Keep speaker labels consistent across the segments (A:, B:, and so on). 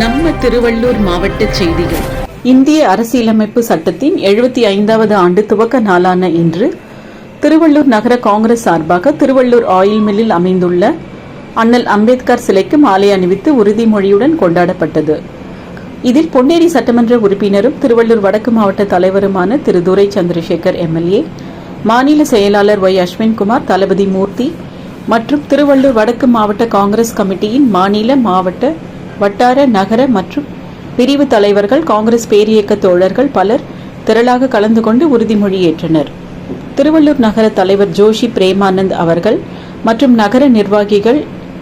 A: நம்ம திருவள்ளூர் மாவட்ட செய்திகள்.
B: இந்திய அரசியலமைப்பு சட்டத்தின் எழுபத்தி ஐந்தாவது ஆண்டு துவக்க நாளான இன்று திருவள்ளூர் நகர காங்கிரஸ் சார்பாக திருவள்ளூர் ஆயில் மில்லில் அமைந்துள்ள அண்ணல் அம்பேத்கர் சிலைக்கு மாலை அணிவித்து உறுதிமொழியுடன் கொண்டாடப்பட்டது. இதில் பொன்னேரி சட்டமன்ற உறுப்பினரும் திருவள்ளூர் வடக்கு மாவட்ட தலைவருமான திரு துரை சந்திரசேகர் எம்எல்ஏ மாநில செயலாளர் ஒய் அஸ்வின்குமார் தளபதி மூர்த்தி மற்றும் திருவள்ளூர் வடக்கு மாவட்ட காங்கிரஸ் கமிட்டியின் மாநில மாவட்ட வட்டார நகர மற்றும் பிரிவு தலைவர்கள் காங்கிரஸ் பேரியக்க தோழர்கள் பலர் திரளாக கலந்து கொண்டு உறுதிமொழி ஏற்றனர். திருவள்ளூர் நகர தலைவர் ஜோஷி பிரேமானந்த் அவர்கள் மற்றும் நகர நிர்வாகிகள்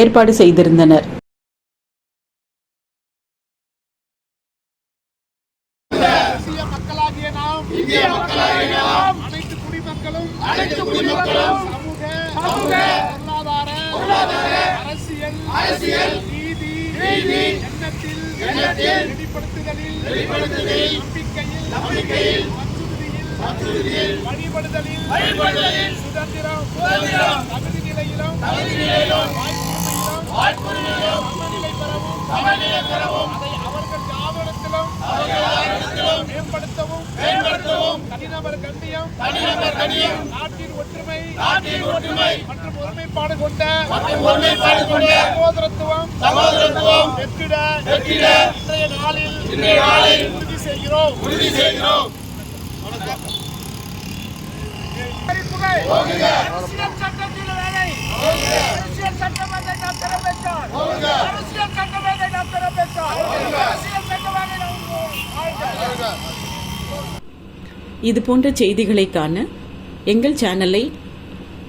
B: ஏற்பாடு செய்திருந்தனர்.
C: பொருளாதார அரசியல் அரசியல் நீதி நீதி எண்ணத்தில் எண்ணத்தில் வெளிப்படுத்துதலில் வெளிப்படுத்துதலில் நம்பிக்கையில் நம்பிக்கையில் வாக்குறுதியில் வழிபடுதலில் வழிபடுதலில் சுதந்திரம் சுதந்திரம் தகுதி நிலையிலும் தகுதி நிலையிலும் வாய்ப்புரிமையிலும் வாய்ப்புரிமையிலும் சமநிலை பெறவும் சமநிலை பெறவும் அதை அவர்கள் யாவரிடத்திலும் மேம்படுத்தவும் மேம்படுத்தவும் தனிநபர் கண்ணியம் தனிநபர் கண்ணியம் ஒற்றுமை மற்றும் ஒருமைப்பாடு கொண்ட மற்றும் ஒருமைப்பாடு கொண்ட சகோதரத்துவம் சகோதரத்துவம் வெற்றிட வெற்றிட இன்றைய நாளில் இன்றைய நாளில் உறுதி செய்கிறோம். உறுதி செய்கிறோம். அரசியல் சட்டத்தில் வேலை. அரசியல் சட்டமன்ற டாக்டர் அம்பேத்கர் அரசியல் சட்டமன்ற டாக்டர் அம்பேத்கர் அரசியல் சட்டமன்ற டாக்டர்
B: இது போன்ற செய்திகளை காண எங்கள் சேனலை